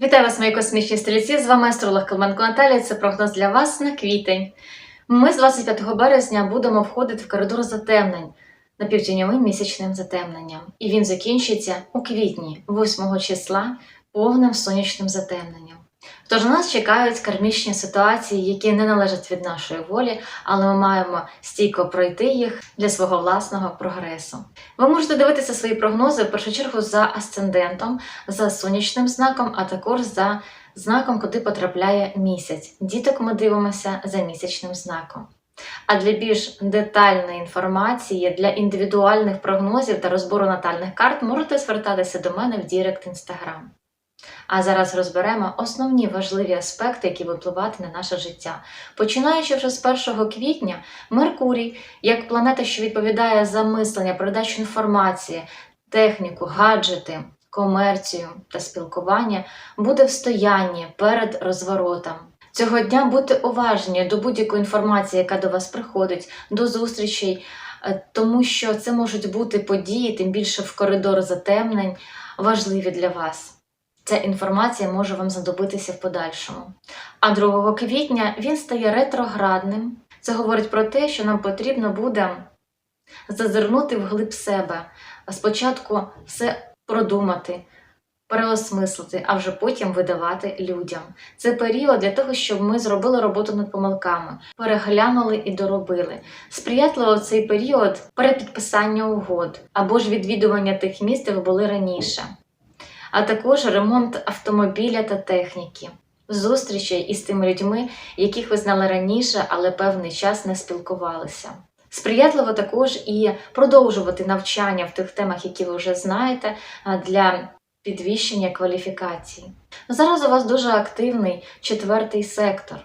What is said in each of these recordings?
Вітаю вас, мої космічні стрільці! З вами астролог Калманко Наталія. Це прогноз для вас на квітень. Ми з 25 березня будемо входити в коридор затемнень на півтіньовим місячним затемненням. І він закінчиться у квітні, 8 числа, повним сонячним затемненням. Тож нас чекають кармічні ситуації, які не належать від нашої волі, але ми маємо стійко пройти їх для свого власного прогресу. Ви можете дивитися свої прогнози в першу чергу за асцендентом, за сонячним знаком, а також за знаком, куди потрапляє місяць. Діток ми дивимося за місячним знаком. А для більш детальної інформації, для індивідуальних прогнозів та розбору натальних карт можете звертатися до мене в Дірект Інстаграм. А зараз розберемо основні важливі аспекти, які випливають на наше життя. Починаючи вже з 1 квітня, Меркурій, як планета, що відповідає за мислення, передачу інформації, техніку, гаджети, комерцію та спілкування, буде в стоянні перед розворотом. Цього дня будьте уважні до будь-якої інформації, яка до вас приходить, до зустрічей, е, тому що це можуть бути події, тим більше в коридор затемнень, важливі для вас. Ця інформація може вам знадобитися в подальшому. А 2 квітня він стає ретроградним. Це говорить про те, що нам потрібно буде зазирнути вглиб себе, спочатку все продумати, переосмислити, а вже потім видавати людям. Це період для того, щоб ми зробили роботу над помилками, переглянули і доробили. Сприятливо цей період перепідписання угод або ж відвідування тих місць, де ви були раніше а також ремонт автомобіля та техніки, зустрічей із тими людьми, яких ви знали раніше, але певний час не спілкувалися. Сприятливо також і продовжувати навчання в тих темах, які ви вже знаєте, для підвищення кваліфікації. Зараз у вас дуже активний четвертий сектор,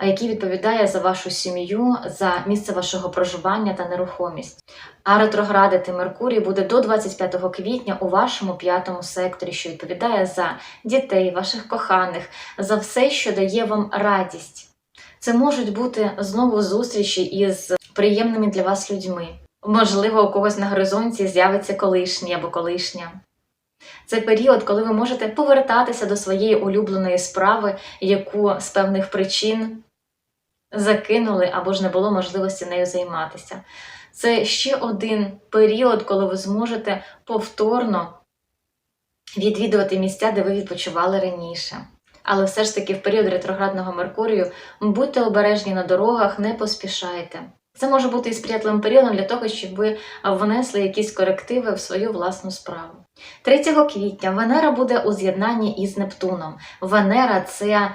який відповідає за вашу сім'ю, за місце вашого проживання та нерухомість. А ретроградити Меркурій буде до 25 квітня у вашому п'ятому секторі, що відповідає за дітей, ваших коханих, за все, що дає вам радість. Це можуть бути знову зустрічі із приємними для вас людьми. Можливо, у когось на горизонті з'явиться колишній або колишня. Це період, коли ви можете повертатися до своєї улюбленої справи, яку з певних причин закинули або ж не було можливості нею займатися. Це ще один період, коли ви зможете повторно відвідувати місця, де ви відпочивали раніше. Але все ж таки в період ретроградного Меркурію будьте обережні на дорогах, не поспішайте. Це може бути і сприятливим періодом для того, щоб ви внесли якісь корективи в свою власну справу. 3 квітня Венера буде у з'єднанні із Нептуном. Венера це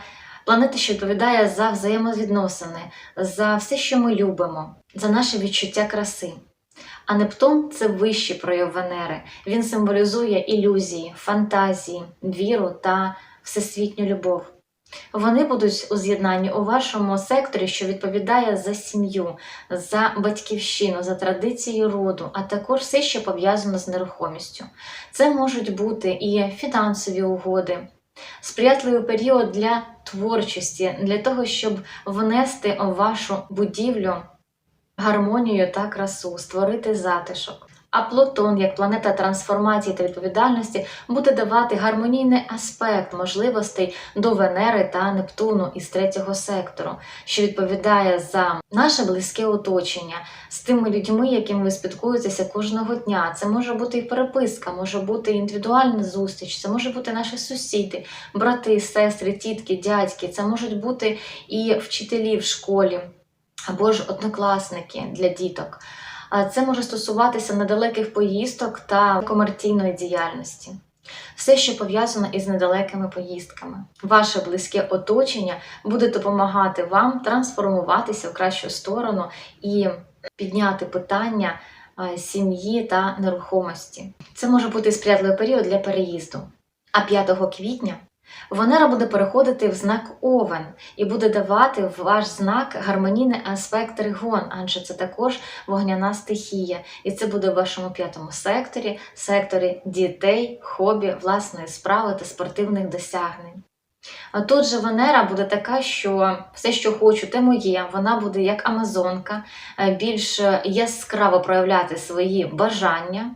планета, що відповідає за взаємовідносини, за все, що ми любимо, за наше відчуття краси. А Нептун це вищий прояв Венери. Він символізує ілюзії, фантазії, віру та всесвітню любов. Вони будуть у з'єднанні у вашому секторі, що відповідає за сім'ю, за батьківщину, за традиції роду, а також все, що пов'язано з нерухомістю. Це можуть бути і фінансові угоди, сприятливий період для творчості, для того, щоб внести у вашу будівлю гармонію та красу, створити затишок. А Плутон, як планета трансформації та відповідальності, буде давати гармонійний аспект можливостей до Венери та Нептуну із третього сектору, що відповідає за наше близьке оточення з тими людьми, якими ви спілкуєтеся кожного дня. Це може бути і переписка, може бути індивідуальна зустріч, це може бути наші сусіди, брати, сестри, тітки, дядьки, це можуть бути і вчителі в школі або ж однокласники для діток. Це може стосуватися недалеких поїздок та комерційної діяльності. Все, що пов'язано із недалекими поїздками. Ваше близьке оточення буде допомагати вам трансформуватися в кращу сторону і підняти питання сім'ї та нерухомості. Це може бути сприятливий період для переїзду. А 5 квітня Венера буде переходити в знак Овен і буде давати в ваш знак гармонійний аспект тригон, адже це також вогняна стихія. І це буде в вашому п'ятому секторі, секторі дітей, хобі, власної справи та спортивних досягнень. А тут же Венера буде така, що все, що хочу, те моє. Вона буде як Амазонка, е, більш яскраво проявляти свої бажання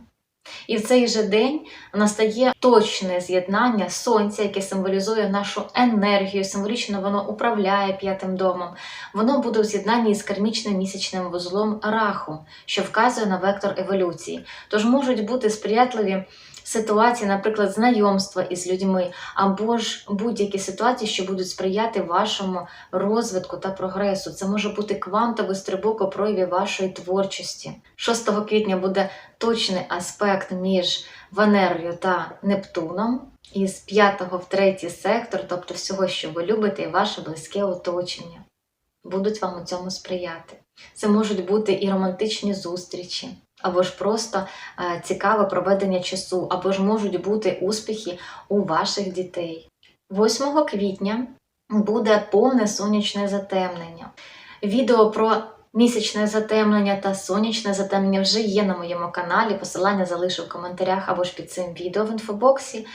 І в цей же день настає точне з'єднання сонця, яке символізує нашу енергію. Символічно воно управляє п'ятим домом. Воно буде у з'єднанні з кармічним місячним вузлом раху, що вказує на вектор еволюції. Тож можуть бути сприятливі ситуації, наприклад, знайомства із людьми, або ж будь-які ситуації, що будуть сприяти вашому розвитку та прогресу. Це може бути квантовий стрибок у прояві вашої творчості. 6 квітня буде точний аспект між Венерою та Нептуном. Із 5 в 3 сектор, тобто всього, що ви любите, і ваше близьке оточення, будуть вам у цьому сприяти. Це можуть бути і романтичні зустрічі, або ж просто е, цікаве проведення часу, або ж можуть бути успіхи у ваших дітей. 8 квітня буде повне сонячне затемнення. Відео про місячне затемнення та сонячне затемнення вже є на моєму каналі. Посилання залишу в коментарях або ж під цим відео в інфобоксі.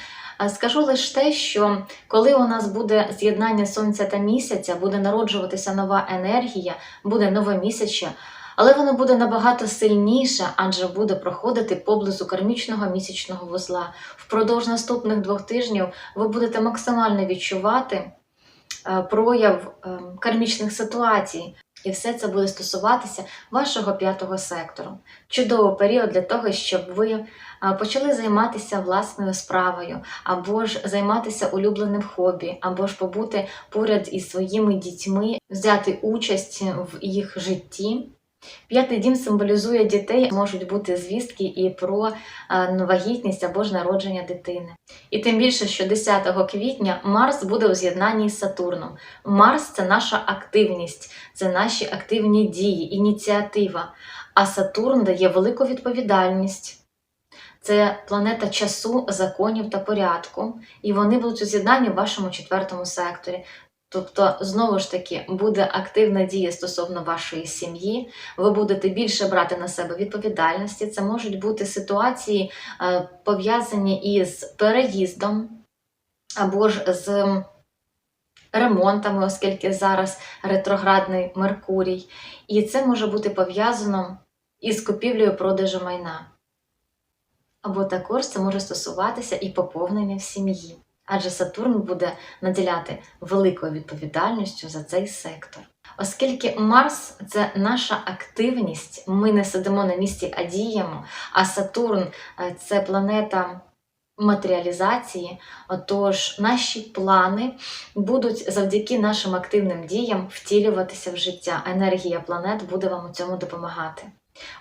Скажу лише те, що коли у нас буде з'єднання сонця та місяця, буде народжуватися нова енергія, буде нове місяче, але воно буде набагато сильніше, адже буде проходити поблизу кармічного місячного вузла. Впродовж наступних двох тижнів ви будете максимально відчувати е, прояв е, кармічних ситуацій. І все це буде стосуватися вашого п'ятого сектору. Чудовий період для того, щоб ви е, почали займатися власною справою, або ж займатися улюбленим хобі, або ж побути поряд із своїми дітьми, взяти участь в їх житті. П'ятий дім символізує дітей, можуть бути звістки і про е, вагітність або ж народження дитини. І тим більше, що 10 квітня Марс буде у з'єднанні з Сатурном. Марс це наша активність, це наші активні дії, ініціатива. А Сатурн дає велику відповідальність. Це планета часу, законів та порядку, і вони будуть у з'єднанні в вашому четвертому секторі. Тобто, знову ж таки, буде активна дія стосовно вашої сім'ї, ви будете більше брати на себе відповідальності. Це можуть бути ситуації, е, пов'язані із переїздом або ж з ремонтами, оскільки зараз ретроградний Меркурій. І це може бути пов'язано із купівлею продажу майна. Або також це може стосуватися і поповнення в сім'ї. Адже Сатурн буде наділяти великою відповідальністю за цей сектор. Оскільки Марс це наша активність, ми не сидимо на місці, а діємо, а Сатурн е, це планета матеріалізації, отож наші плани будуть завдяки нашим активним діям втілюватися в життя. Енергія планет буде вам у цьому допомагати.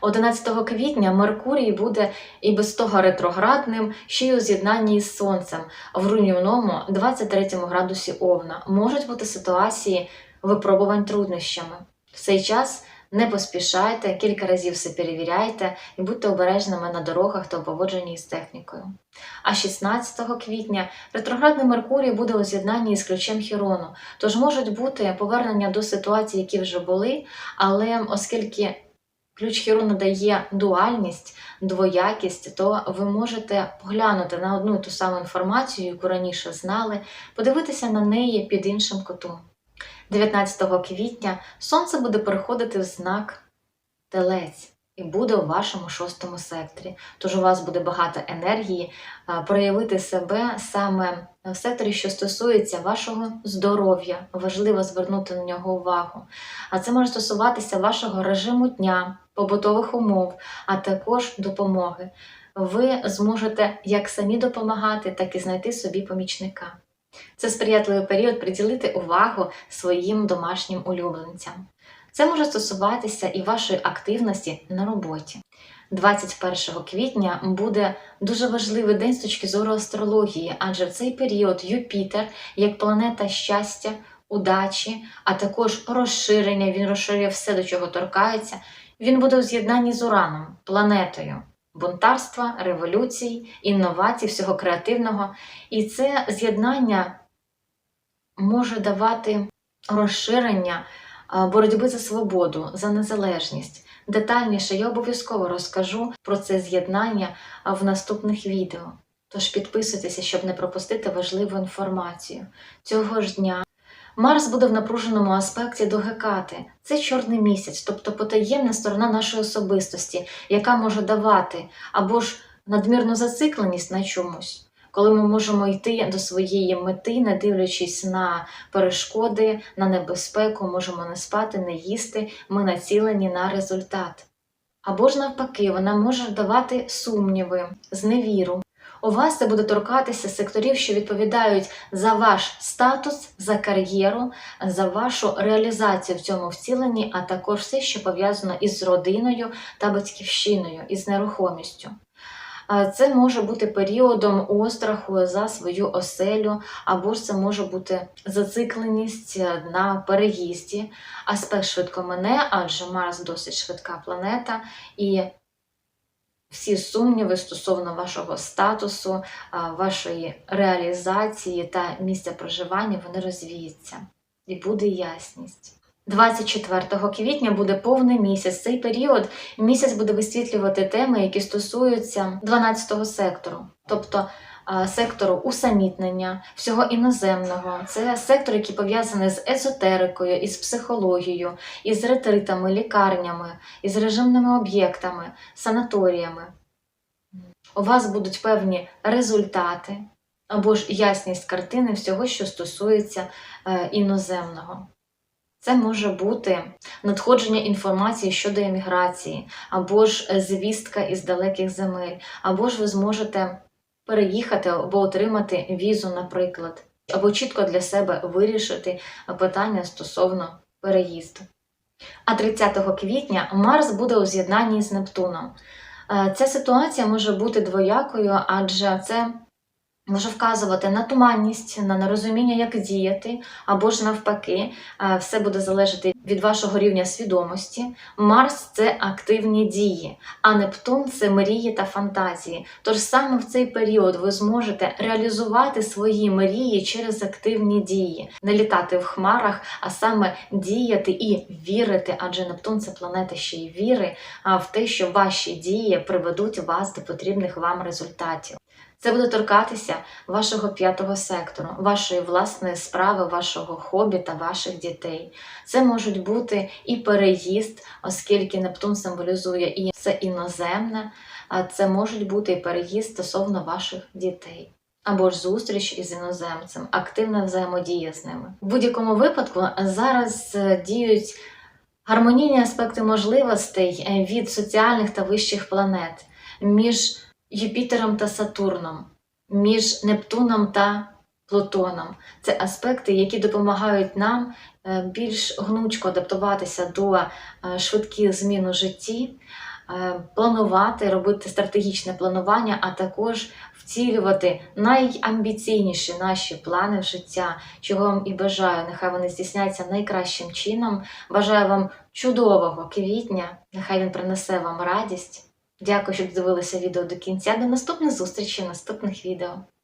11 квітня Меркурій буде і без того ретроградним, ще й у з'єднанні із Сонцем в руйнівному 23 градусі Овна. Можуть бути ситуації випробувань труднощами. В цей час не поспішайте, кілька разів все перевіряйте і будьте обережними на дорогах та у поводженні із технікою. А 16 квітня ретроградний Меркурій буде у з'єднанні із ключем Хірону, тож можуть бути повернення до ситуацій, які вже були, але оскільки Ключ Хіру надає дуальність, двоякість, то ви можете поглянути на одну і ту саму інформацію, яку раніше знали, подивитися на неї під іншим кутом. 19 квітня Сонце буде переходити в знак Телець і буде у вашому шостому секторі. Тож у вас буде багато енергії проявити себе саме в секторі, що стосується вашого здоров'я. Важливо звернути на нього увагу. А це може стосуватися вашого режиму дня, побутових умов, а також допомоги. Ви зможете як самі допомагати, так і знайти собі помічника. Це сприятливий період приділити увагу своїм домашнім улюбленцям. Це може стосуватися і вашої активності на роботі. 21 квітня буде дуже важливий день з точки зору астрології, адже в цей період Юпітер, як планета щастя, удачі, а також розширення, він розширює все, до чого торкається. Він буде у з'єднанні з Ураном, планетою бунтарства, революцій, інновацій, всього креативного. І це з'єднання може давати розширення боротьби за свободу, за незалежність. Детальніше я обов'язково розкажу про це з'єднання в наступних відео. Тож підписуйтеся, щоб не пропустити важливу інформацію. Цього ж дня Марс буде в напруженому аспекті до Гекати. Це чорний місяць, тобто потаємна сторона нашої особистості, яка може давати або ж надмірну зацикленість на чомусь. Коли ми можемо йти до своєї мети, не дивлячись на перешкоди, на небезпеку, можемо не спати, не їсти, ми націлені на результат. Або ж навпаки, вона може давати сумніви, зневіру. У вас це буде торкатися секторів, що відповідають за ваш статус, за кар'єру, за вашу реалізацію в цьому вціленні, а також все, що пов'язано із родиною та батьківщиною, із нерухомістю. Це може бути періодом остраху за свою оселю, або ж це може бути зацикленість на переїзді. Аспект швидко мене, адже Марс досить швидка планета, і всі сумніви стосовно вашого статусу, вашої реалізації та місця проживання вони розвіються і буде ясність. 24 квітня буде повний місяць. Цей період місяць буде висвітлювати теми, які стосуються 12-го сектору, тобто сектору усамітнення, всього іноземного. Це сектор, який пов'язаний з езотерикою, із психологією, із ретритами, лікарнями, із режимними об'єктами, санаторіями. У вас будуть певні результати або ж ясність картини всього, що стосується е, іноземного. Це може бути надходження інформації щодо еміграції, або ж е, звістка із далеких земель, або ж ви зможете переїхати або отримати візу, наприклад, або чітко для себе вирішити питання стосовно переїзду. А 30 квітня Марс буде у з'єднанні з Нептуном. Е, Ця ситуація може бути двоякою, адже це може вказувати на туманність, на нерозуміння, як діяти, або ж навпаки, е, все буде залежати від вашого рівня свідомості. Марс це активні дії, а Нептун це мрії та фантазії. Тож саме в цей період ви зможете реалізувати свої мрії через активні дії, не літати в хмарах, а саме діяти і вірити, адже Нептун це планета ще й віри, а в те, що ваші дії приведуть вас до потрібних вам результатів. Це буде торкатися вашого п'ятого сектору, вашої власної справи, вашого хобі та ваших дітей. Це можуть бути і переїзд, оскільки Нептун символізує і це іноземне, а це можуть бути і переїзд стосовно ваших дітей. Або ж зустріч із іноземцем, активна взаємодія з ними. В будь-якому випадку зараз е, діють гармонійні аспекти можливостей е, від соціальних та вищих планет між Юпітером та Сатурном, між Нептуном та Плутоном. Це аспекти, які допомагають нам е, більш гнучко адаптуватися до е, швидких змін у житті, е, планувати, робити стратегічне планування, а також вцілювати найамбіційніші наші плани в життя, чого вам і бажаю. Нехай вони здійсняться найкращим чином. Бажаю вам чудового квітня, нехай він принесе вам радість. Дякую, що дивилися відео до кінця. До наступних зустрічей, наступних відео.